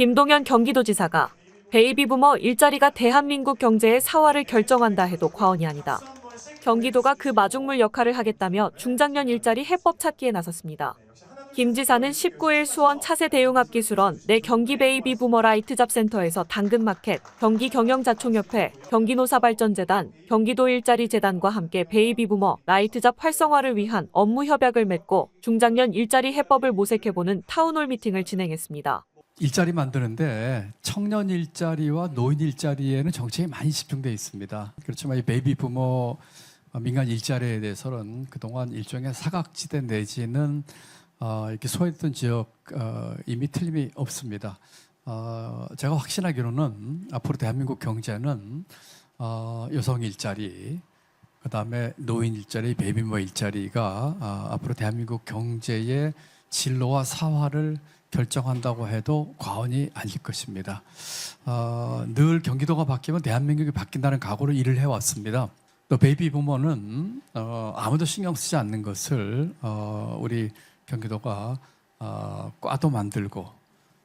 김동연 경기도지사가 베이비 부머 일자리가 대한민국 경제의 사활을 결정한다 해도 과언이 아니다. 경기도가 그 마중물 역할을 하겠다며 중장년 일자리 해법 찾기에 나섰습니다. 김 지사는 19일 수원 차세 대융합기술원 내 경기 베이비 부머 라이트 잡센터에서 당근마켓, 경기 경영자총협회, 경기노사발전재단, 경기도 일자리 재단과 함께 베이비 부머 라이트 잡 활성화를 위한 업무 협약을 맺고 중장년 일자리 해법을 모색해보는 타운홀 미팅을 진행했습니다. 일자리 만드는데 청년 일자리와 노인 일자리에는 정책이 많이 집중돼 있습니다. 그렇지만 이 베이비 부모 민간 일자리에 대해서는 그동안 일종의 사각지대 내지는 어, 이렇게 소외됐던 지역 어, 이미 틀림이 없습니다. 어, 제가 확신하기로는 앞으로 대한민국 경제는 어, 여성 일자리, 그 다음에 노인 일자리, 베이비머 일자리가 아, 앞으로 대한민국 경제의 진로와 사활을 결정한다고 해도 과언이 아닐 것입니다. 어, 늘 경기도가 바뀌면 대한민국이 바뀐다는 각오로 일을 해왔습니다. 또 베이비 부모는 어, 아무도 신경 쓰지 않는 것을 어, 우리 경기도가 어, 과도 만들고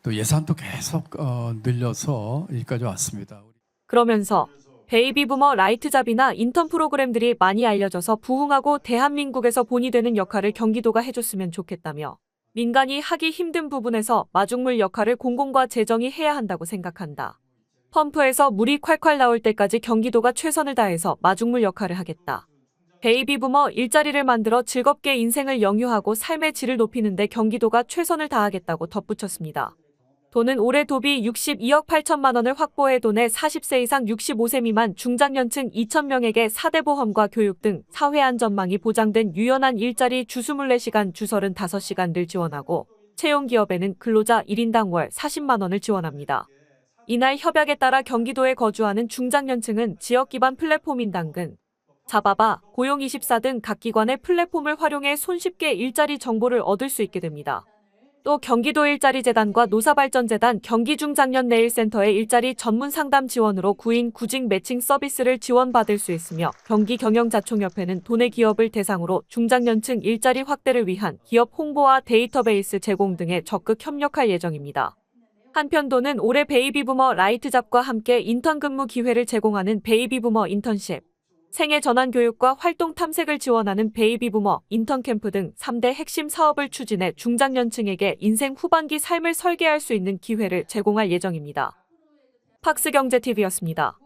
또 예산도 계속 어, 늘려서 여기까지 왔습니다. 그러면서 베이비 부머 라이트잡이나 인턴 프로그램들이 많이 알려져서 부흥하고 대한민국에서 본이 되는 역할을 경기도가 해줬으면 좋겠다며 민간이 하기 힘든 부분에서 마중물 역할을 공공과 재정이 해야 한다고 생각한다. 펌프에서 물이 콸콸 나올 때까지 경기도가 최선을 다해서 마중물 역할을 하겠다. 베이비부머 일자리를 만들어 즐겁게 인생을 영유하고 삶의 질을 높이는데 경기도가 최선을 다하겠다고 덧붙였습니다. 도는 올해 도비 62억 8천만 원을 확보해 돈에 40세 이상 65세 미만 중장년층 2천명에게 4대 보험과 교육 등 사회 안전망이 보장된 유연한 일자리 주 24시간 주 35시간을 지원하고 채용 기업에는 근로자 1인당 월 40만 원을 지원합니다. 이날 협약에 따라 경기도에 거주하는 중장년층은 지역 기반 플랫폼인 당근, 자바바, 고용24 등 각 기관의 플랫폼을 활용해 손쉽게 일자리 정보를 얻을 수 있게 됩니다. 또 경기도 일자리 재단과 노사발전재단 경기중장년 내일센터의 일자리 전문 상담 지원으로 구인 구직 매칭 서비스를 지원받을 수 있으며 경기경영자총협회는 도내 기업을 대상으로 중장년층 일자리 확대를 위한 기업 홍보와 데이터베이스 제공 등에 적극 협력할 예정입니다. 한편 도는 올해 베이비부머 라이트잡과 함께 인턴 근무 기회를 제공하는 베이비부머 인턴십, 생애 전환 교육과 활동 탐색을 지원하는 베이비부머, 인턴 캠프 등 3대 핵심 사업을 추진해 중장년층에게 인생 후반기 삶을 설계할 수 있는 기회를 제공할 예정입니다. 팍스경제TV였습니다.